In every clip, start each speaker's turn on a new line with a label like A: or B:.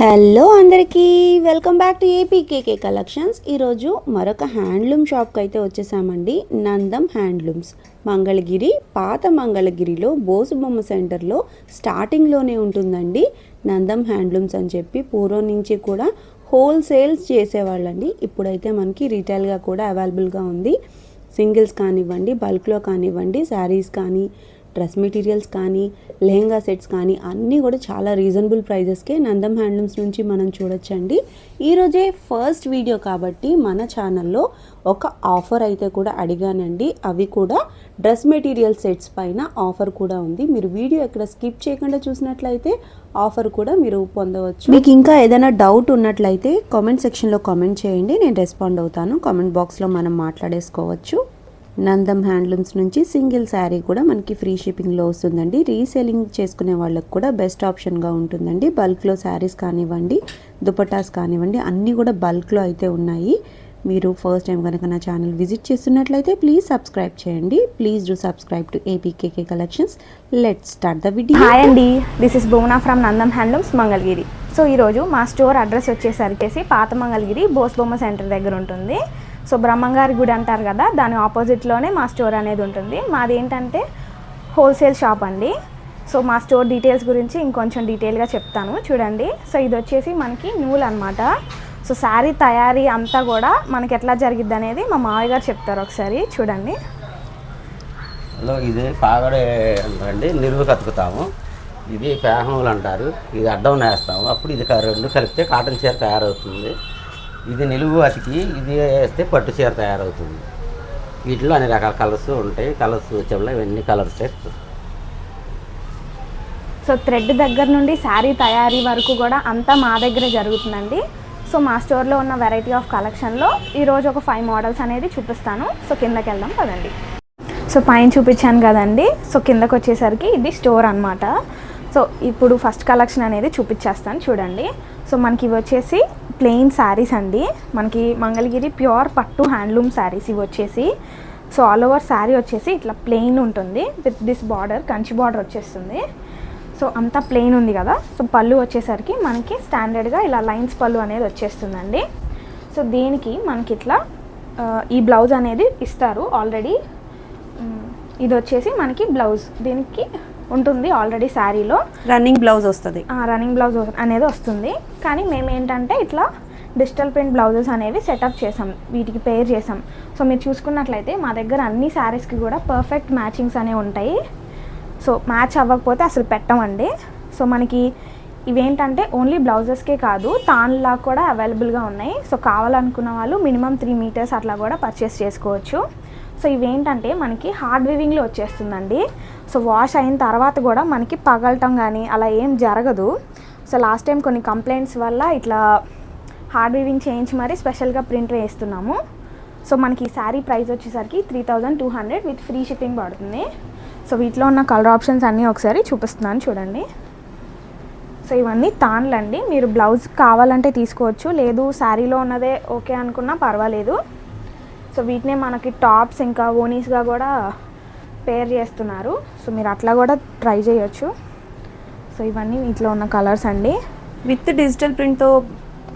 A: Hello అందరికీ welcome back to APKK collections. ఈరోజు మరొక హ్యాండ్లూమ్ షాప్కి అయితే వచ్చేసామండి నందం హ్యాండ్లూమ్స్. మంగళగిరి పాత మంగళగిరిలో బోసుబొమ్మ సెంటర్లో స్టార్టింగ్లోనే ఉంటుందండి నందం హ్యాండ్లూమ్స్ అని చెప్పి. పూర్వం నుంచి కూడా హోల్సేల్స్ చేసేవాళ్ళండి. ఇప్పుడైతే మనకి రీటైల్గా కూడా అవైలబుల్గా ఉంది. సింగిల్స్ కానివ్వండి బల్క్లో కానివ్వండి శారీస్ కానీ డ్రెస్ మెటీరియల్స్ కానీ లెహెంగా సెట్స్ కానీ అన్నీ కూడా చాలా రీజనబుల్ ప్రైజెస్కే నందం హ్యాండ్లూమ్స్ నుంచి మనం చూడొచ్చండి. ఈరోజే ఫస్ట్ వీడియో కాబట్టి మన ఛానల్లో ఒక ఆఫర్ అయితే కూడా అడిగానండి. అవి కూడా డ్రెస్ మెటీరియల్ సెట్స్ పైన ఆఫర్ కూడా ఉంది. మీరు వీడియో ఎక్కడ స్కిప్ చేయకుండా చూసినట్లయితే ఆఫర్ కూడా మీరు పొందవచ్చు. మీకు ఇంకా ఏదైనా డౌట్ ఉన్నట్లయితే కామెంట్ సెక్షన్లో కామెంట్ చేయండి. నేను రెస్పాండ్ అవుతాను. కామెంట్ బాక్స్లో మనం మాట్లాడేసుకోవచ్చు. నందం హ్యాండ్లూమ్స్ నుంచి సింగిల్ శారీ కూడా మనకి ఫ్రీ షిప్పింగ్లో వస్తుందండి. రీసేలింగ్ చేసుకునే వాళ్ళకి కూడా బెస్ట్ ఆప్షన్గా ఉంటుందండి. బల్క్లో శారీస్ కానివ్వండి దుపటాస్ కానివ్వండి అన్నీ కూడా బల్క్లో అయితే ఉన్నాయి. మీరు ఫస్ట్ టైం కనుక నా ఛానల్ విజిట్ చేస్తున్నట్లయితే ప్లీజ్ సబ్స్క్రైబ్ చేయండి. Please do subscribe to APKK collections. Let start the video.
B: Hi అండి. This is Bhuvana from Nandam handlooms Mangalagiri. So ఈరోజు మా స్టోర్ అడ్రస్ వచ్చేసరికి పాత మంగళగిరి బోస్ బొమ్మ సెంటర్ దగ్గర ఉంటుంది. సో బ్రహ్మంగారి గుడి అంటారు కదా దాని ఆపోజిట్లోనే మా స్టోర్ అనేది ఉంటుంది. మాది ఏంటంటే హోల్సేల్ షాప్ అండి. సో మా స్టోర్ డీటెయిల్స్ గురించి ఇంకొంచెం డీటెయిల్గా చెప్తాను. చూడండి. సో ఇది వచ్చేసి మనకి నూలు అనమాట సో శారీ తయారీ అంతా కూడా మనకి ఎట్లా జరిగిద్ది అనేది మా మావయ్య గారు చెప్తారు ఒకసారి. చూడండి.
C: హలో ఇది పాగడే అండి. నిలువు కతుకుతాము. ఇది పేహములు అంటారు. ఇది అడ్డం నేస్తాము. అప్పుడు ఇది రెండు కలిపితే కాటన్ చీర తయారవుతుంది. ఇది నిలువు అతికి ఇది వేస్తే పట్టు చీర తయారవుతుంది. వీటిలో అన్ని రకాల కలర్స్ ఉంటాయి. కలర్స్ వచ్చేవాళ్ళు ఇవన్నీ కలర్స్
B: సో థ్రెడ్ దగ్గర నుండి శారీ తయారీ వరకు కూడా అంతా మా దగ్గర జరుగుతుందండి. సో మా స్టోర్లో ఉన్న వెరైటీ ఆఫ్ కలెక్షన్లో ఈరోజు ఒక ఫైవ్ మోడల్స్ అనేది చూపిస్తాను. సో కిందకి వెళ్దాం కదండి సో పైన చూపించాను కదండి. సో కిందకు వచ్చేసరికి ఇది స్టోర్ అన్నమాట. సో ఇప్పుడు ఫస్ట్ కలెక్షన్ అనేది చూపించేస్తాను చూడండి. సో మనకి ఇవి వచ్చేసి ప్లెయిన్ శారీస్ అండి. మనకి మంగళగిరి ప్యూర్ పట్టు హ్యాండ్లూమ్ శారీస్ ఇవి వచ్చేసి. సో ఆల్ ఓవర్ శారీ వచ్చేసి ఇట్లా ప్లెయిన్ ఉంటుంది. With this border Kanchi border వచ్చేస్తుంది. సో అంతా ప్లెయిన్ ఉంది కదా. సో పళ్ళు వచ్చేసరికి మనకి స్టాండర్డ్గా ఇలా లైన్స్ పళ్ళు అనేది వచ్చేస్తుందండి. సో దీనికి మనకి ఇట్లా ఈ బ్లౌజ్ అనేది ఇస్తారు ఆల్రెడీ ఇది వచ్చేసి మనకి బ్లౌజ్ దీనికి ఉంటుంది ఆల్రెడీ శారీలో.
A: రన్నింగ్ బ్లౌజ్ వస్తుంది.
B: రన్నింగ్ బ్లౌజ్ అనేది వస్తుంది. కానీ మేము ఏంటంటే ఇట్లా డిజిటల్ ప్రింట్ బ్లౌజెస్ అనేవి సెటప్ చేసాం వీటికి పేర్ చేసాం. సో మీరు చూసుకున్నట్లయితే మా దగ్గర అన్ని శారీస్కి కూడా పర్ఫెక్ట్ మ్యాచింగ్స్ అనేవి ఉంటాయి. సో మ్యాచ్ అవ్వకపోతే అసలు పెట్టమండి. సో మనకి ఇవేంటంటే ఓన్లీ బ్లౌజెస్కే కాదు తాన్లా కూడా అవైలబుల్గా ఉన్నాయి. సో కావాలనుకున్న వాళ్ళు మినిమం త్రీ మీటర్స్ అట్లా కూడా పర్చేస్ చేసుకోవచ్చు. సో ఇవేంటంటే మనకి హార్డ్ వివింగ్లో వచ్చేస్తుందండి. సో వాష్ అయిన తర్వాత కూడా మనకి పగలటం కానీ అలా ఏం జరగదు. సో లాస్ట్ టైం కొన్ని కంప్లైంట్స్ వల్ల ఇట్లా హార్డ్ వీవింగ్ చేయించి మరీ స్పెషల్గా ప్రింట్ వేస్తున్నాము. సో మనకి ఈ శారీ ప్రైస్ వచ్చేసరికి three thousand two hundred with free shipping పడుతుంది. సో వీటిలో ఉన్న కలర్ ఆప్షన్స్ అన్నీ ఒకసారి చూపిస్తున్నాను చూడండి. సో ఇవన్నీ తాన్లండి. మీరు బ్లౌజ్ కావాలంటే తీసుకోవచ్చు. లేదు శారీలో ఉన్నదే ఓకే అనుకున్నా పర్వాలేదు. సో వీటినే మనకి టాప్స్ ఇంకా ఓనీస్గా కూడా పేర్ చేస్తున్నారు. సో మీరు అట్లా కూడా ట్రై చేయొచ్చు. సో ఇవన్నీ వీటిలో ఉన్న కలర్స్ అండి.
A: విత్ డిజిటల్ ప్రింట్తో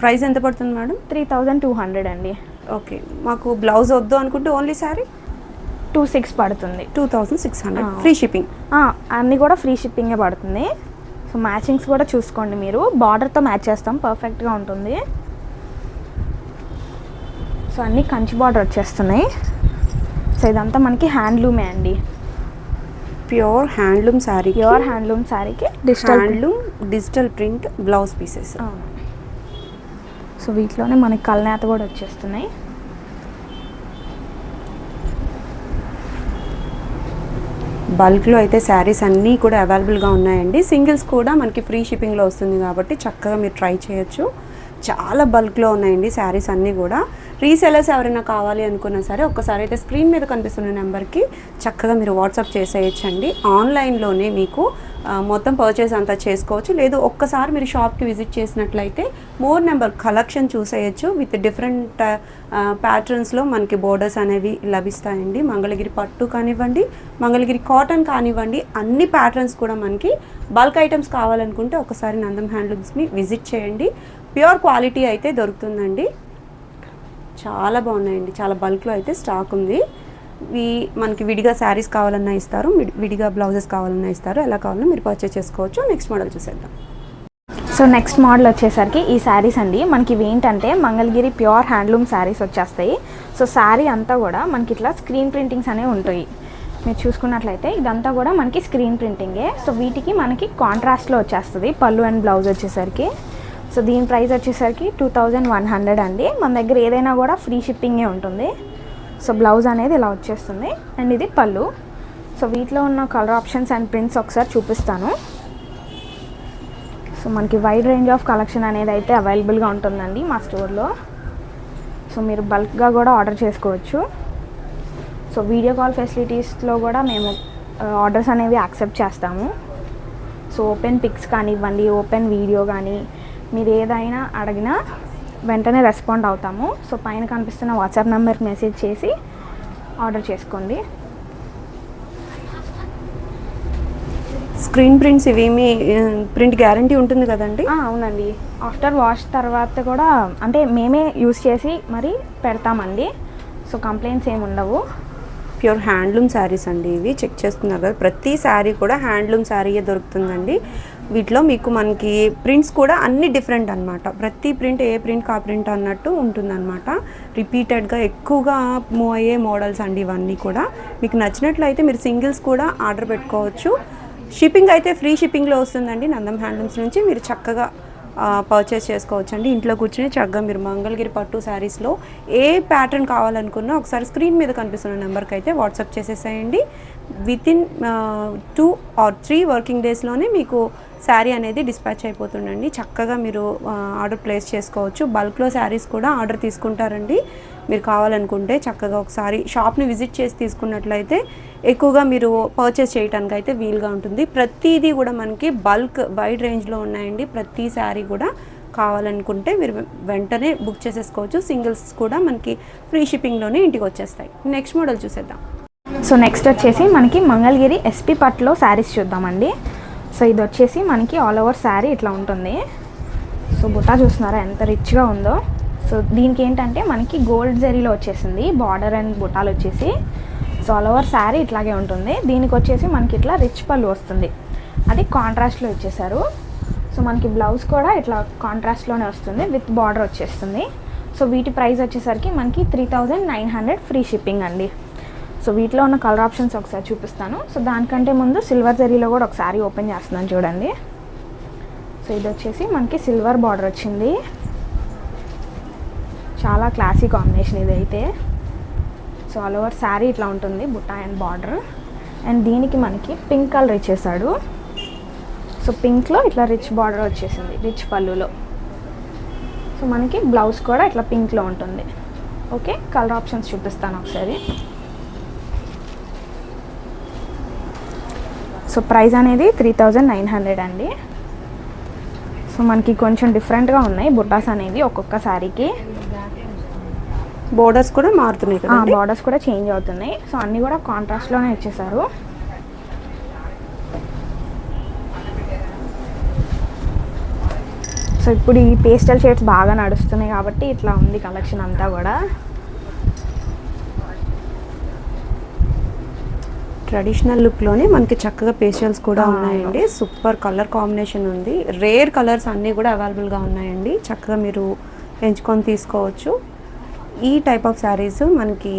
A: ప్రైస్ ఎంత పడుతుంది madam?
B: Three thousand two hundred అండి.
A: ఓకే. మాకు బ్లౌజ్ వద్దు అనుకుంటే ఓన్లీ శారీ?
B: టూ సిక్స్ పడుతుంది.
A: Two thousand six hundred. Free shipping.
B: అన్నీ కూడా ఫ్రీ షిప్పింగే పడుతుంది. సో మ్యాచింగ్స్ కూడా చూసుకోండి మీరు. బార్డర్తో మ్యాచ్ చేస్తాం. పర్ఫెక్ట్గా ఉంటుంది. సో అన్నీ కంచి బార్డర్ వచ్చేస్తున్నాయి. సో ఇదంతా మనకి హ్యాండ్లూమే అండి.
A: Pure handloom sari
B: pure handloom శారీకి digital
A: handloom digital print blouse pieces.
B: So వీటిలోనే మనకి కల్నేత కూడా వచ్చేస్తున్నాయి.
A: బల్క్లో అయితే శారీస్ అన్నీ కూడా అవైలబుల్గా ఉన్నాయండి. సింగిల్స్ కూడా మనకి ఫ్రీ షిప్పింగ్లో వస్తుంది కాబట్టి చక్కగా మీరు ట్రై చేయొచ్చు. చాలా బల్క్లో ఉన్నాయండి శారీస్ అన్నీ కూడా. రీసెలర్స్ ఎవరైనా కావాలి అనుకున్నా సరే ఒక్కసారి అయితే స్క్రీన్ మీద కనిపిస్తున్న నెంబర్కి చక్కగా మీరు వాట్సాప్ చేసేయచ్చండి. ఆన్లైన్లోనే మీకు మొత్తం పర్చేస్ అంతా చేసుకోవచ్చు. లేదు ఒక్కసారి మీరు షాప్కి విజిట్ చేసినట్లయితే మోర్ నెంబర్ కలెక్షన్ చూసేయచ్చు. విత్ డిఫరెంట్ ప్యాటర్న్స్లో మనకి బోర్డర్స్ అనేవి లభిస్తాయండి. మంగళగిరి పట్టు కానివ్వండి మంగళగిరి కాటన్ కానివ్వండి అన్ని ప్యాటర్న్స్ కూడా మనకి బల్క్ ఐటమ్స్ కావాలనుకుంటే ఒకసారి నందం హ్యాండ్లూమ్స్ని విజిట్ చేయండి. ప్యూర్ క్వాలిటీ అయితే దొరుకుతుందండి. చాలా బాగున్నాయండి. చాలా బల్క్లో అయితే స్టాక్ ఉంది. ఇవి మనకి విడిగా శారీస్ కావాలన్నా ఇస్తారు విడిగా బ్లౌజెస్ కావాలన్నా ఇస్తారు. ఎలా కావాలన్నా మీరు పర్చేస్ చేసుకోవచ్చు. నెక్స్ట్ మోడల్ చూసేద్దాం.
B: సో నెక్స్ట్ మోడల్ వచ్చేసరికి ఈ శారీస్ అండి. మనకి ఇవి ఏంటంటే మంగళగిరి ప్యూర్ హ్యాండ్లూమ్ శారీస్ వచ్చేస్తాయి. సో శారీ అంతా కూడా మనకి ఇట్లా స్క్రీన్ ప్రింటింగ్స్ అనేవి ఉంటాయి. మీరు చూసుకున్నట్లయితే ఇదంతా కూడా మనకి స్క్రీన్ ప్రింటింగే సో వీటికి మనకి కాంట్రాస్ట్లో వచ్చేస్తుంది. పళ్ళు అండ్ బ్లౌజ్ వచ్చేసరికి. సో దీని ప్రైస్ వచ్చేసరికి టూ థౌజండ్ వన్ హండ్రెడ్ అండి. మన దగ్గర ఏదైనా కూడా ఫ్రీ షిప్పింగే ఉంటుంది. సో బ్లౌజ్ అనేది ఇలా వచ్చేస్తుంది. అండ్ ఇది పళ్ళు. సో వీటిలో ఉన్న కలర్ ఆప్షన్స్ అండ్ ప్రింట్స్ ఒకసారి చూపిస్తాను. సో మనకి వైడ్ రేంజ్ ఆఫ్ కలెక్షన్ అనేది అయితే అవైలబుల్గా ఉంటుందండి మా స్టోర్లో. సో మీరు బల్క్గా కూడా ఆర్డర్ చేసుకోవచ్చు. సో వీడియో కాల్ ఫెసిలిటీస్లో కూడా మేము ఆర్డర్స్ అనేవి యాక్సెప్ట్ చేస్తాము. సో ఓపెన్ పిక్స్ కానివ్వండి ఓపెన్ వీడియో కానీ మీరు ఏదైనా అడిగినా వెంటనే రెస్పాండ్ అవుతాము. సో పైన కనిపిస్తున్న వాట్సాప్ నెంబర్కి మెసేజ్ చేసి ఆర్డర్ చేసుకోండి.
A: స్క్రీన్ ప్రింట్స్ ఇవేమి ప్రింట్ గ్యారంటీ ఉంటుంది కదండి?
B: అవునండి. ఆఫ్టర్ వాష్ తర్వాత కూడా అంటే మేమే యూస్ చేసి మరి పెడతామండి. సో కంప్లైంట్స్ ఏమి ఉండవు.
A: ప్యూర్ హ్యాండ్లూమ్ శారీస్ అండి ఇవి. చెక్ చేస్తున్నారు కదా ప్రతి శారీ కూడా హ్యాండ్లూమ్ శారీయే దొరుకుతుందండి. వీటిలో మీకు మనకి ప్రింట్స్ కూడా అన్ని డిఫరెంట్ అన్నమాట. ప్రతి ప్రింట్ ఏ ప్రింట్ ఆ ప్రింట్ అన్నట్టు ఉంటుందన్నమాట. రిపీటెడ్గా ఎక్కువగా మూవ్ అయ్యే మోడల్స్ అండి ఇవన్నీ కూడా. మీకు నచ్చినట్లయితే మీరు సింగిల్స్ కూడా ఆర్డర్ పెట్టుకోవచ్చు. షిప్పింగ్ అయితే ఫ్రీ షిప్పింగ్లో వస్తుందండి. నందం హ్యాండ్లూమ్స్ నుంచి మీరు చక్కగా పర్చేస్ చేసుకోవచ్చు అండి ఇంట్లో కూర్చుని చక్కగా మీరు మంగళగిరి పట్టు శారీస్లో ఏ ప్యాటర్న్ కావాలనుకున్నా ఒకసారి స్క్రీన్ మీద కనిపిస్తున్న నెంబర్కి అయితే వాట్సాప్ చేసేసేయండి. Within two or three working డేస్లోనే మీకు శారీ అనేది డిస్పాచ్ అయిపోతుందండి. చక్కగా మీరు ఆర్డర్ ప్లేస్ చేసుకోవచ్చు. బల్క్లో శారీస్ కూడా ఆర్డర్ తీసుకుంటారండి. మీరు కావాలనుకుంటే చక్కగా ఒకసారి షాప్ని విజిట్ చేసి తీసుకున్నట్లయితే ఎక్కువగా మీరు పర్చేస్ చేయడానికి అయితే వీలుగా ఉంటుంది. ప్రతిదీ కూడా మనకి బల్క్ వైడ్ రేంజ్లో ఉన్నాయండి. ప్రతి శారీ కూడా కావాలనుకుంటే మీరు వెంటనే బుక్ చేసేసుకోవచ్చు. సింగిల్స్ కూడా మనకి ఫ్రీ షిప్పింగ్లోనే ఇంటికి వచ్చేస్తాయి. నెక్స్ట్ మోడల్ చూసేద్దాం.
B: సో నెక్స్ట్ వచ్చేసి మనకి మంగళగిరి ఎస్పీ పట్లో శారీస్ చూద్దామండి. సో ఇది వచ్చేసి మనకి ఆల్ ఓవర్ శారీ ఇట్లా ఉంటుంది. సో బుట్టా చూస్తున్నారా ఎంత రిచ్గా ఉందో. సో దీనికి ఏంటంటే మనకి గోల్డ్ జరీలో వచ్చేసింది బార్డర్ అండ్ బుటాలు వచ్చేసి. సో ఆల్ ఓవర్ శారీ ఇట్లాగే ఉంటుంది. దీనికి వచ్చేసి మనకి ఇట్లా రిచ్ పళ్ళు వస్తుంది. అది కాంట్రాస్ట్లో ఇచ్చేసారు సో మనకి బ్లౌజ్ కూడా ఇట్లా కాంట్రాస్ట్లోనే వస్తుంది విత్ బార్డర్ వచ్చేస్తుంది. సో వీటి ప్రైస్ వచ్చేసరికి మనకి three thousand nine hundred free shipping అండి. సో వీటిలో ఉన్న కలర్ ఆప్షన్స్ ఒకసారి చూపిస్తాను. సో దానికంటే ముందు సిల్వర్ జరీలో కూడా ఒకసారి ఓపెన్ చేస్తున్నాను చూడండి. సో ఇది వచ్చేసి మనకి సిల్వర్ బార్డర్ వచ్చింది. చాలా క్లాసీ కాంబినేషన్ ఇది అయితే. సో ఆల్ ఓవర్ శారీ ఇట్లా ఉంటుంది బుట్టా అండ్ బార్డర్. అండ్ దీనికి మనకి పింక్ కలర్ ఇచ్చేసాడు. సో పింక్లో ఇట్లా రిచ్ బార్డర్ వచ్చేసింది రిచ్ పళ్ళులో. సో మనకి బ్లౌజ్ కూడా ఇట్లా పింక్లో ఉంటుంది. ఓకే కలర్ ఆప్షన్స్ చూపిస్తాను ఒకసారి. సో ప్రైస్ అనేది త్రీ థౌజండ్ నైన్ హండ్రెడ్ అండి. సో మనకి కొంచెం డిఫరెంట్గా ఉన్నాయి బుట్టాస్ అనేవి ఒక్కొక్క శారీకి
A: బోర్డర్స్ కూడా మారుతున్నాయి కదా
B: బార్డర్స్ కూడా చేంజ్ అవుతున్నాయి. సో అన్నీ కూడా కాంట్రాస్ట్లోనే ఇచ్చేసారు. సో ఇప్పుడు ఈ పేస్టల్ షేడ్స్ బాగా నడుస్తున్నాయి కాబట్టి ఇట్లా ఉంది కలెక్షన్ అంతా కూడా.
A: ట్రెడిషనల్ లుక్లోనే మనకి చక్కగా పేస్టల్స్ కూడా ఉన్నాయండి. సూపర్ కలర్ కాంబినేషన్ ఉంది. రేర్ కలర్స్ అన్నీ కూడా అవైలబుల్గా ఉన్నాయండి. చక్కగా మీరు ఎంచుకొని తీసుకోవచ్చు. ఈ టైప్ ఆఫ్ శారీస్ మనకి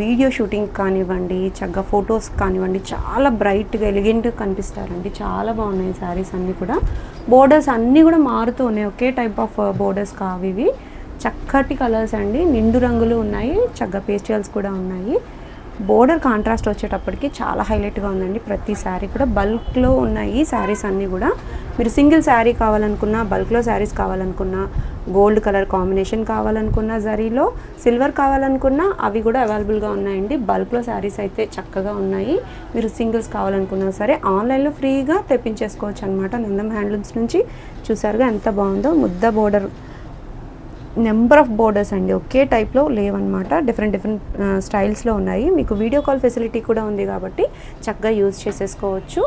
A: వీడియో షూటింగ్ కానివ్వండి చక్కగా ఫొటోస్ కానివ్వండి చాలా బ్రైట్గా ఎలిగెంట్గా కనిపిస్తారండి. చాలా బాగున్నాయి శారీస్ అన్నీ కూడా. బోర్డర్స్ అన్నీ కూడా మారుతూ ఉన్నాయి ఒకే టైప్ ఆఫ్ బోర్డర్స్ కావు ఇవి. చక్కటి కలర్స్ అండి. నిండు రంగులు ఉన్నాయి. చక్కగా పేస్టల్స్ కూడా ఉన్నాయి. బోర్డర్ కాంట్రాస్ట్ వచ్చేటప్పటికి చాలా హైలైట్గా ఉందండి. ప్రతి శారీ కూడా బల్క్లో ఉన్నాయి శారీస్ అన్నీ కూడా మీరు సింగిల్ శారీ కావాలనుకున్నా బల్క్లో శారీస్ కావాలనుకున్నా గోల్డ్ కలర్ కాంబినేషన్ కావాలనుకున్నా జరీలో సిల్వర్ కావాలనుకున్నా అవి కూడా అవైలబుల్గా ఉన్నాయండి. బల్క్లో శారీస్ అయితే చక్కగా ఉన్నాయి. మీరు సింగిల్స్ కావాలనుకున్నా సరే ఆన్లైన్లో ఫ్రీగా తెప్పించేసుకోవచ్చు అనమాట నందం హ్యాండ్లూమ్స్ నుంచి చూసారుగా ఎంత బాగుందో. ముద్ద బోర్డర్ నెంబర్ ఆఫ్ బోర్డర్స్ అండి ఒకే టైప్లో లేవన్నమాట. డిఫరెంట్ డిఫరెంట్ స్టైల్స్లో ఉన్నాయి. మీకు వీడియో కాల్ ఫెసిలిటీ కూడా ఉంది కాబట్టి చక్కగా యూజ్ చేసేసుకోవచ్చు.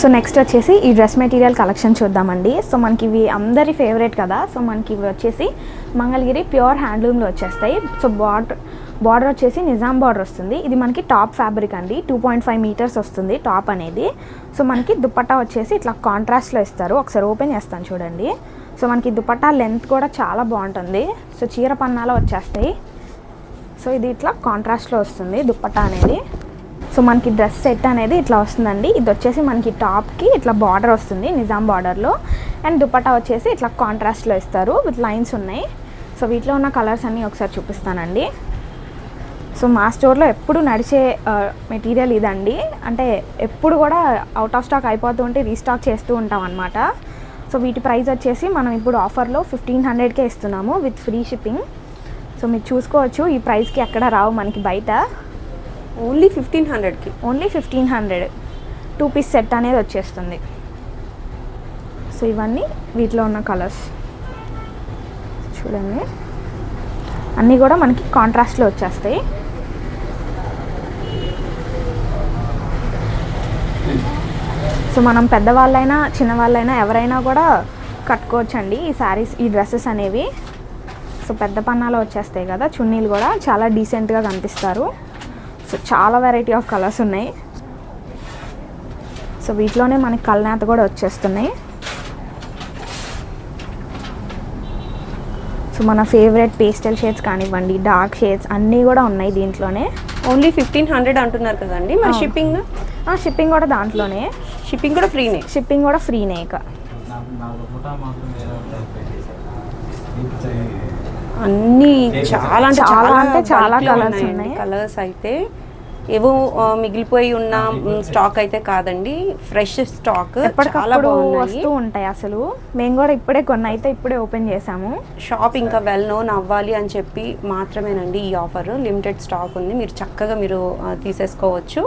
B: సో నెక్స్ట్ వచ్చేసి ఈ డ్రెస్ మెటీరియల్ కలెక్షన్ చూద్దామండి. సో మనకి ఇవి అందరి ఫేవరెట్ కదా. సో మనకి ఇవి వచ్చేసి మంగళగిరి ప్యూర్ హ్యాండ్లూమ్లో వచ్చేస్తాయి. సో బార్డర్ బార్డర్ వచ్చేసి నిజాం బార్డర్ వస్తుంది. ఇది మనకి టాప్ ఫ్యాబ్రిక్ అండి. టూ పాయింట్ ఫైవ్ మీటర్స్ వస్తుంది టాప్ అనేది. సో మనకి దుప్పట్టా వచ్చేసి ఇట్లా కాంట్రాస్ట్లో ఇస్తారు. ఒకసారి ఓపెన్ చేస్తాను చూడండి. సో మనకి దుపట్టా లెంత్ కూడా చాలా బాగుంటుంది. సో చీర పన్నాలు వచ్చేస్తాయి. సో ఇది ఇట్లా కాంట్రాస్ట్లో వస్తుంది దుప్పట్టా అనేది. సో మనకి డ్రెస్ సెట్ అనేది ఇట్లా వస్తుందండి. ఇది వచ్చేసి మనకి టాప్కి ఇట్లా బార్డర్ వస్తుంది నిజాం బార్డర్లో అండ్ దుపట్టా వచ్చేసి ఇట్లా కాంట్రాస్ట్లో ఇస్తారు విత్ లైన్స్ ఉన్నాయి. సో వీటిలో ఉన్న కలర్స్ అన్నీ ఒకసారి చూపిస్తానండి. సో మా స్టోర్లో ఎప్పుడు నడిచే మెటీరియల్ ఇదండి. అంటే ఎప్పుడు కూడా అవుట్ ఆఫ్ స్టాక్ అయిపోతూ ఉంటే రీస్టాక్ చేస్తూ ఉంటాం అనమాట సో వీటి ప్రైస్ వచ్చేసి మనం ఇప్పుడు ఆఫర్లో ఫిఫ్టీన్ హండ్రెడ్కే ఇస్తున్నాము విత్ ఫ్రీ షిప్పింగ్ సో మీరు చూసుకోవచ్చు ఈ ప్రైస్కి ఎక్కడ రావు మనకి బయట.
A: ఓన్లీ ఫిఫ్టీన్ హండ్రెడ్కి
B: only fifteen hundred two piece set అనేది వచ్చేస్తుంది. సో ఇవన్నీ వీటిలో ఉన్న కలర్స్ చూడండి. అన్నీ కూడా మనకి కాంట్రాస్ట్లో వచ్చేస్తాయి. సో మనం పెద్దవాళ్ళైనా చిన్నవాళ్ళైనా ఎవరైనా కూడా కట్టుకోవచ్చండి ఈ శారీస్ ఈ డ్రెస్సెస్ అనేవి. సో పెద్ద పన్నాలో వచ్చేస్తాయి కదా చున్నీలు కూడా చాలా డీసెంట్గా కనిపిస్తారు. సో చాలా వెరైటీ ఆఫ్ కలర్స్ ఉన్నాయి. సో వీటిలోనే మనకి కల్నేత కూడా వచ్చేస్తున్నాయి. సో మన ఫేవరెట్ పేస్టల్ షేడ్స్ కానివ్వండి డార్క్ షేడ్స్ అన్నీ కూడా ఉన్నాయి దీంట్లోనే.
A: ఓన్లీ ఫిఫ్టీన్ హండ్రెడ్ అంటున్నారు కదండి మరి. షిప్పింగ్
B: షిప్పింగ్ కూడా దాంట్లోనే.
A: షిప్పింగ్ కూడా ఫ్రీనే
B: షిప్పింగ్ కూడా ఫ్రీనే ఇక.
A: అన్ని చాలా అంటే
B: చాలా అంటే చాలా
A: ఉన్నాయండి.
B: ఉన్నాయి.
A: కలర్స్ అయితే ఏవో మిగిలిపోయి ఉన్న స్టాక్ అయితే కాదండి. ఫ్రెష్ స్టాక్ చాలా
B: వస్తూ ఉంటాయి అసలు. మేము కూడా ఇప్పుడే కొన్ని అయితే ఇప్పుడే ఓపెన్ చేసాము
A: షాప్ ఇంకా వెల్ నోన్ అవ్వాలి అని చెప్పి మాత్రమేనండి ఈ ఆఫర్ లిమిటెడ్ స్టాక్ ఉంది. మీరు చక్కగా మీరు తీసేసుకోవచ్చు.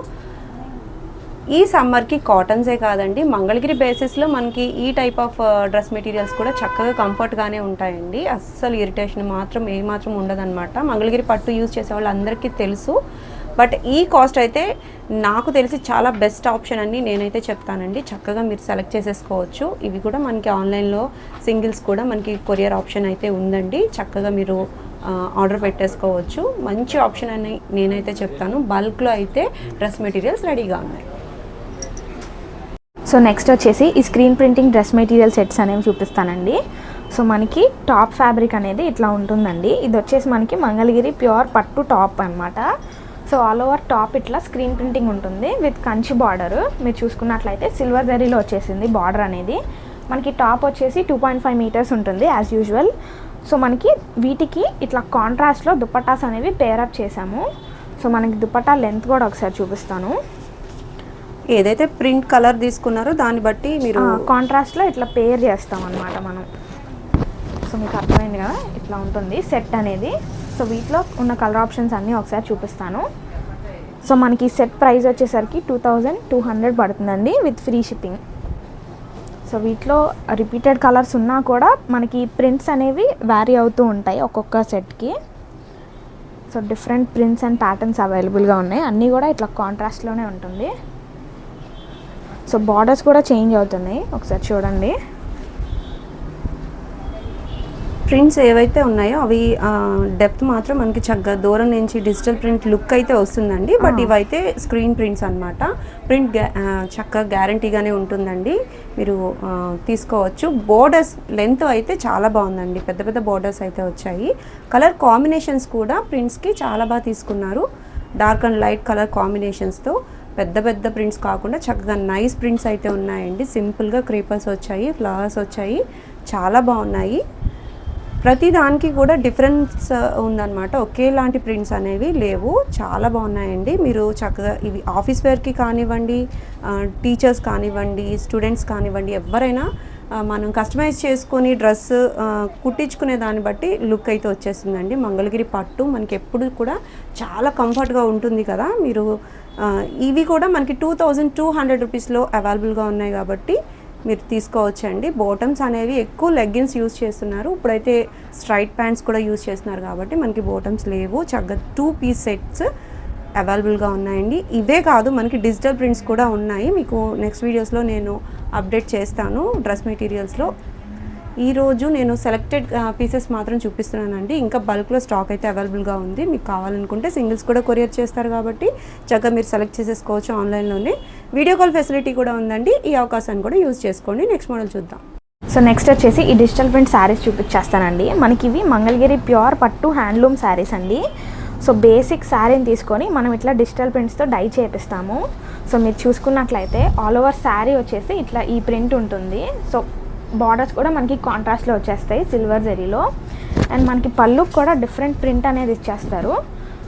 A: ఈ సమ్మర్కి కాటన్సే కాదండి. మంగళగిరి బేసిస్లో మనకి ఈ టైప్ ఆఫ్ డ్రెస్ మెటీరియల్స్ కూడా చక్కగా కంఫర్ట్గానే ఉంటాయండి. అస్సలు ఇరిటేషన్ మాత్రం ఏమాత్రం ఉండదన్నమాట. మంగళగిరి పట్టు యూజ్ చేసే వాళ్ళందరికీ తెలుసు. బట్ ఈ కాస్ట్ అయితే నాకు తెలిసి చాలా బెస్ట్ ఆప్షన్ అని నేనైతే చెప్తానండి. చక్కగా మీరు సెలెక్ట్ చేసేసుకోవచ్చు. ఇవి కూడా మనకి ఆన్లైన్లో సింగిల్స్ కూడా మనకి కొరియర్ ఆప్షన్ అయితే ఉందండి. చక్కగా మీరు uh, ఆర్డర్ పెట్టేసుకోవచ్చు. మంచి ఆప్షన్ అని నేనైతే చెప్తాను. బల్క్లో అయితే డ్రెస్ మెటీరియల్స్ రెడీగా ఉన్నాయి.
B: సో నెక్స్ట్ వచ్చేసి ఈ screen printing dress material sets అనేవి చూపిస్తానండి. సో మనకి టాప్ ఫ్యాబ్రిక్ అనేది ఇట్లా ఉంటుందండి. ఇది వచ్చేసి మనకి మంగళగిరి ప్యూర్ పట్టు టాప్ అన్నమాట. సో ఆల్ ఓవర్ టాప్ ఇట్లా స్క్రీన్ ప్రింటింగ్ ఉంటుంది విత్ కంచి బార్డర్ మీరు చూసుకున్నట్లయితే సిల్వర్ జరీలో వచ్చేసింది బార్డర్ అనేది. మనకి టాప్ వచ్చేసి టూ పాయింట్ ఫైవ్ మీటర్స్ ఉంటుంది యాజ్ యూజువల్ సో మనకి వీటికి ఇట్లా కాంట్రాస్ట్లో దుపట్టాస్ అనేవి పేరప్ చేసాము సో మనకి దుపట్టా లెంత్ కూడా ఒకసారి చూపిస్తాను.
A: ఏదైతే ప్రింట్ కలర్ తీసుకున్నారో దాన్ని బట్టి మీరు
B: కాంట్రాస్ట్లో ఇట్లా పేర్ చేస్తాం అనమాట మనం. సో మీకు అర్థమైంది కదా? ఇట్లా ఉంటుంది సెట్ అనేది. సో వీటిలో ఉన్న కలర్ ఆప్షన్స్ అన్నీ ఒకసారి చూపిస్తాను. సో మనకి సెట్ ప్రైస్ వచ్చేసరికి టూ థౌజండ్ టూ హండ్రెడ్ పడుతుందండి విత్ ఫ్రీ షిప్పింగ్ సో వీటిలో రిపీటెడ్ కలర్స్ ఉన్నా కూడా మనకి ప్రింట్స్ అనేవి వ్యారీ అవుతూ ఉంటాయి ఒక్కొక్క సెట్కి so different prints and patterns అవైలబుల్గా ఉన్నాయి. అన్నీ కూడా ఇట్లా కాంట్రాస్ట్లోనే ఉంటుంది. సో బార్డర్స్ కూడా చేంజ్ అవుతున్నాయి. ఒకసారి చూడండి.
A: ప్రింట్స్ ఏవైతే ఉన్నాయో అవి డెప్త్ మాత్రం మనకి చక్కగా దూరం నుంచి డిజిటల్ ప్రింట్ లుక్ అయితే వస్తుందండి. బట్. ఇవైతే స్క్రీన్ ప్రింట్స్ అనమాట ప్రింట్ చక్కగా గ్యారంటీగానే ఉంటుందండి. మీరు తీసుకోవచ్చు. బోర్డర్స్ లెంత్ అయితే చాలా బాగుందండి. పెద్ద పెద్ద బోర్డర్స్ అయితే వచ్చాయి. కలర్ కాంబినేషన్స్ కూడా ప్రింట్స్కి చాలా బాగా తీసుకున్నారు. డార్క్ అండ్ లైట్ కలర్ కాంబినేషన్స్తో. పెద్ద పెద్ద ప్రింట్స్ కాకుండా చక్కగా నైస్ ప్రింట్స్ అయితే ఉన్నాయండి. సింపుల్గా క్రీపర్స్ వచ్చాయి ఫ్లవర్స్ వచ్చాయి. చాలా బాగున్నాయి. ప్రతి దానికి కూడా డిఫరెన్స్ uh, ఉందన్నమాట. ఒకేలాంటి ప్రింట్స్ అనేవి లేవు. చాలా బాగున్నాయండి. మీరు చక్కగా ఇవి ఆఫీస్ వేర్కి కానివ్వండి uh, టీచర్స్ కానివ్వండి స్టూడెంట్స్ కానివ్వండి ఎవరైనా uh, మనం కస్టమైజ్ చేసుకొని డ్రెస్ కుట్టించుకునే దాన్ని బట్టి లుక్ అయితే వచ్చేస్తుందండి మంగళగిరి పట్టు మనకి ఎప్పుడు కూడా చాలా కంఫర్ట్గా ఉంటుంది కదా. మీరు ఇవి కూడా మనకి టూ థౌజండ్ టూ హండ్రెడ్ రూపీస్లో అవైలబుల్గా ఉన్నాయి కాబట్టి మీరు తీసుకోవచ్చండి. బాటమ్స్ అనేవి ఎక్కువ లెగ్గిన్స్ యూస్ చేస్తున్నారు. ఇప్పుడైతే స్ట్రైట్ ప్యాంట్స్ కూడా యూస్ చేస్తున్నారు కాబట్టి మనకి బాటమ్స్ లేవు. చక్కగా టూ పీస్ సెట్స్ అవైలబుల్గా ఉన్నాయండి. ఇవే కాదు మనకి డిజిటల్ ప్రింట్స్ కూడా ఉన్నాయి. మీకు నెక్స్ట్ వీడియోస్లో నేను అప్డేట్ చేస్తాను. డ్రెస్ మెటీరియల్స్లో ఈరోజు నేను సెలెక్టెడ్ పీసెస్ మాత్రం చూపిస్తున్నానండి. ఇంకా బల్క్లో స్టాక్ అయితే అవైలబుల్గా ఉంది. మీకు కావాలనుకుంటే సింగిల్స్ కూడా కొరియర్ చేస్తారు కాబట్టి చక్కగా మీరు సెలెక్ట్ చేసేసుకోవచ్చు ఆన్లైన్లోనే వీడియో కాల్ ఫెసిలిటీ కూడా ఉందండి. ఈ అవకాశాన్ని కూడా యూజ్ చేసుకోండి. నెక్స్ట్ మోడల్ చూద్దాం.
B: సో నెక్స్ట్ వచ్చేసి ఈ డిజిటల్ ప్రింట్ శారీస్ చూపించేస్తానండి. మనకి ఇవి మంగళగిరి ప్యూర్ పట్టు హ్యాండ్లూమ్ శారీస్ అండి. సో బేసిక్ శారీని తీసుకొని మనం ఇట్లా డిజిటల్ ప్రింట్స్తో డై చేపిస్తాము. సో మీరు చూసుకున్నట్లయితే ఆల్ ఓవర్ శారీ వచ్చేసి ఇట్లా ఈ ప్రింట్ ఉంటుంది. సో బార్డర్స్ కూడా మనకి కాంట్రాస్ట్లో వచ్చేస్తాయి సిల్వర్ జరీలో. అండ్ మనకి పళ్ళు కూడా డిఫరెంట్ ప్రింట్ అనేది ఇచ్చేస్తారు.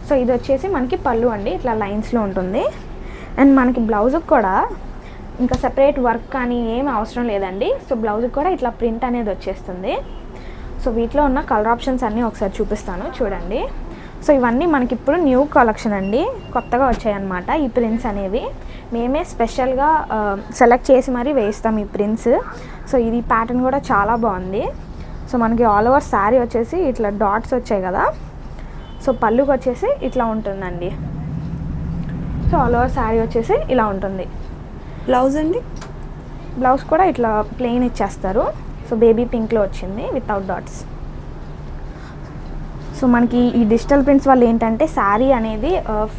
B: సో ఇది వచ్చేసి మనకి పళ్ళు అండి ఇట్లా లైన్స్లో ఉంటుంది. అండ్ మనకి బ్లౌజ్కి కూడా ఇంకా సెపరేట్ వర్క్ కానీ ఏం అవసరం లేదండి. సో బ్లౌజ్కి కూడా ఇట్లా ప్రింట్ అనేది వచ్చేస్తుంది. సో వీటిలో ఉన్న కలర్ ఆప్షన్స్ అన్నీ ఒకసారి చూపిస్తాను చూడండి. సో ఇవన్నీ మనకి ఇప్పుడు న్యూ కలెక్షన్ అండి. కొత్తగా వచ్చాయన్నమాట ఈ ప్రింట్స్ అనేవి. మేమే స్పెషల్గా సెలెక్ట్ చేసి మరీ వేయిస్తాం ఈ ప్రింట్స్ సో ఇది ప్యాటర్న్ కూడా చాలా బాగుంది. సో మనకి ఆల్ ఓవర్ శారీ వచ్చేసి ఇట్లా డాట్స్ వచ్చాయి కదా. సో పళ్ళుకి వచ్చేసి ఇట్లా ఉంటుందండి. సో ఆల్ ఓవర్ శారీ వచ్చేసి ఇలా ఉంటుంది.
A: బ్లౌజ్ అండి?
B: బ్లౌజ్ కూడా ఇట్లా ప్లెయిన్ ఇచ్చేస్తారు. సో బేబీ పింక్లో వచ్చింది వితౌట్ డాట్స్ సో మనకి ఈ డిజిటల్ ప్రింట్స్ వల్ల ఏంటంటే శారీ అనేది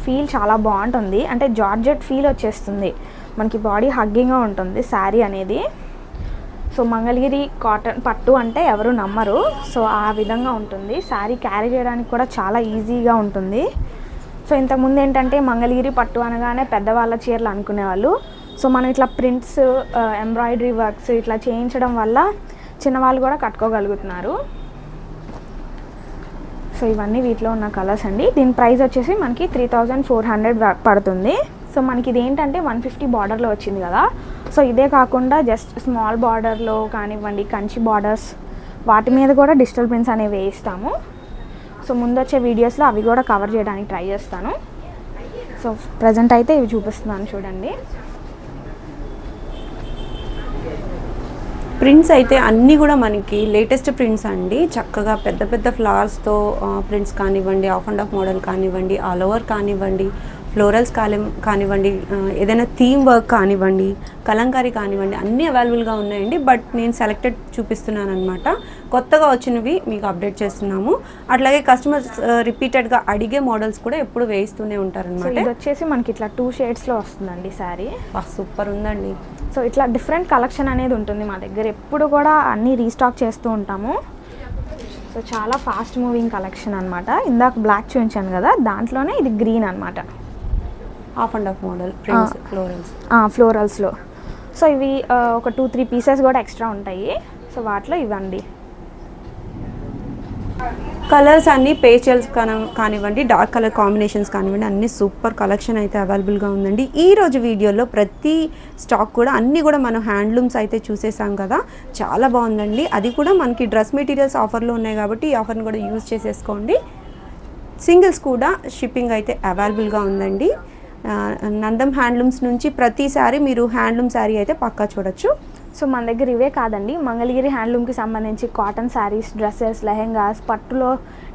B: ఫీల్ చాలా బాగుంటుంది. అంటే జార్జెట్ ఫీల్ వచ్చేస్తుంది. మనకి బాడీ హగ్గింగ్గా ఉంటుంది శారీ అనేది. సో మంగళగిరి కాటన్ పట్టు అంటే ఎవరు నమ్మరు. సో ఆ విధంగా ఉంటుంది. శారీ క్యారీ చేయడానికి కూడా చాలా ఈజీగా ఉంటుంది. సో ఇంతకుముందు ఏంటంటే మంగళగిరి పట్టు అనగానే పెద్దవాళ్ళ చీరలు అనుకునేవాళ్ళు. సో మనం ఇట్లా ప్రింట్స్ ఎంబ్రాయిడరీ వర్క్స్ ఇట్లా చేయించడం వల్ల చిన్నవాళ్ళు కూడా కట్టుకోగలుగుతున్నారు. సో ఇవన్నీ వీటిలో ఉన్న కలర్స్ అండి. దీని ప్రైస్ వచ్చేసి మనకి త్రీ థౌజండ్ ఫోర్ హండ్రెడ్ పడుతుంది. సో మనకి ఇది ఏంటంటే వన్ ఫిఫ్టీ బార్డర్లో వచ్చింది కదా. సో ఇదే కాకుండా జస్ట్ స్మాల్ బార్డర్లో కానివ్వండి కంచి బార్డర్స్ వాటి మీద కూడా డిజిటల్ ప్రింట్స్ అనేవి వేయిస్తాము. సో ముందు వచ్చే వీడియోస్లో అవి కూడా కవర్ చేయడానికి ట్రై చేస్తాను. సో ప్రజెంట్ అయితే ఇవి చూపిస్తున్నాను చూడండి.
A: ప్రింట్స్ అయితే అన్నీ కూడా మనకి లేటెస్ట్ ప్రింట్స్ అండి. చక్కగా పెద్ద పెద్ద ఫ్లవర్స్తో ప్రింట్స్ కానివ్వండి ఆఫ్ అండ్ ఆఫ్ మోడల్ కానివ్వండి ఆల్ ఓవర్ కానివ్వండి ఫ్లోరల్స్ కాని కానివ్వండి ఏదైనా థీమ్ వర్క్ కానివ్వండి కలంకారీ కానివ్వండి అన్నీ అవైలబుల్గా ఉన్నాయండి. బట్ నేను సెలెక్టెడ్ చూపిస్తున్నాను అనమాట కొత్తగా వచ్చినవి మీకు అప్డేట్ చేస్తున్నాము. అట్లాగే కస్టమర్స్ రిపీటెడ్గా అడిగే మోడల్స్ కూడా ఎప్పుడు వేయిస్తూనే ఉంటారనమాట
B: ఇది వచ్చేసి మనకి ఇట్లా టూ షేడ్స్లో వస్తుందండి శారీ.
A: సూపర్ ఉందండి.
B: సో ఇట్లా డిఫరెంట్ కలెక్షన్ అనేది ఉంటుంది మా దగ్గర. ఎప్పుడు కూడా అన్నీ రీస్టాక్ చేస్తూ ఉంటాము. సో చాలా ఫాస్ట్ మూవింగ్ కలెక్షన్ అనమాట ఇందాక బ్లాక్ చూపించాను కదా దాంట్లోనే ఇది గ్రీన్ అనమాట
A: off and off model florals.
B: ఫ్లోరల్స్లో. So ఇవి ఒక టూ త్రీ పీసెస్ కూడా ఎక్స్ట్రా ఉంటాయి. సో వాటిలో ఇవ్వండి.
A: కలర్స్ అన్ని పేస్టల్స్ కానివ్వండి డార్క్ కలర్ కాంబినేషన్స్ కానివ్వండి అన్ని సూపర్ కలెక్షన్ అయితే అవైలబుల్గా ఉందండి. ఈ రోజు వీడియోలో ప్రతి స్టాక్ కూడా అన్ని కూడా మనం హ్యాండ్లూమ్స్ అయితే చూసేసాం కదా. చాలా బాగుందండి. అది కూడా మనకి డ్రెస్ మెటీరియల్స్ ఆఫర్లో ఉన్నాయి కాబట్టి ఈ ఆఫర్ని కూడా యూజ్ చేసేసుకోండి. సింగిల్స్ కూడా షిప్పింగ్ అయితే అవైలబుల్గా ఉందండి. నందం హ్యాండ్లూమ్స్ నుంచి ప్రతిసారి మీరు హ్యాండ్లూమ్ శారీ అయితే పక్కా చూడొచ్చు.
B: సో మన దగ్గర ఇవే కాదండి. మంగళగిరి హ్యాండ్లూమ్కి సంబంధించి కాటన్ శారీస్ డ్రెస్సెస్ లెహెంగాస్ పట్టులో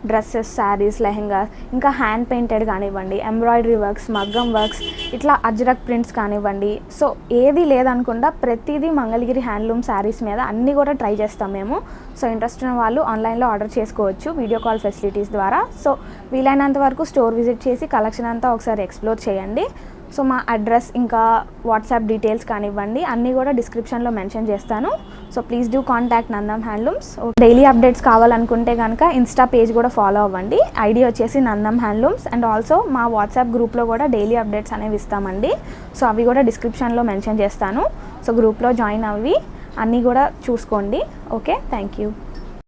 B: డ్రెస్సెస్ శారీస్ లెహెంగాస్ ఇంకా హ్యాండ్ పెయింటెడ్ కానివ్వండి ఎంబ్రాయిడరీ వర్క్స్ మగ్గం వర్క్స్ ఇట్లా అజ్రక్ ప్రింట్స్ కానివ్వండి. సో ఏది లేదనకుండా ప్రతిదీ మంగళగిరి హ్యాండ్లూమ్ శారీస్ మీద అన్నీ కూడా ట్రై చేస్తాం మేము. సో ఇంట్రెస్ట్ ఉన్న వాళ్ళు ఆన్లైన్లో ఆర్డర్ చేసుకోవచ్చు వీడియో కాల్ ఫెసిలిటీస్ ద్వారా. సో వీలైనంత వరకు స్టోర్ విజిట్ చేసి కలెక్షన్ అంతా ఒకసారి ఎక్స్ప్లోర్ చేయండి. సో మా అడ్రస్ ఇంకా వాట్సాప్ డీటెయిల్స్ కానివ్వండి అన్నీ కూడా డిస్క్రిప్షన్లో మెన్షన్ చేస్తాను. So please do contact Nandam handlooms. Daily updates కావాలనుకుంటే కనుక ఇన్స్టా పేజ్ కూడా ఫాలో అవ్వండి. ఐడి వచ్చేసి నందం హ్యాండ్లూమ్స్ అండ్ ఆల్సో మా వాట్సాప్ గ్రూప్లో కూడా డైలీ అప్డేట్స్ అనేవి ఇస్తామండి. సో అవి కూడా డిస్క్రిప్షన్లో మెన్షన్ చేస్తాను. సో గ్రూప్లో జాయిన్ అవి అన్నీ కూడా చూసుకోండి. Okay thank you.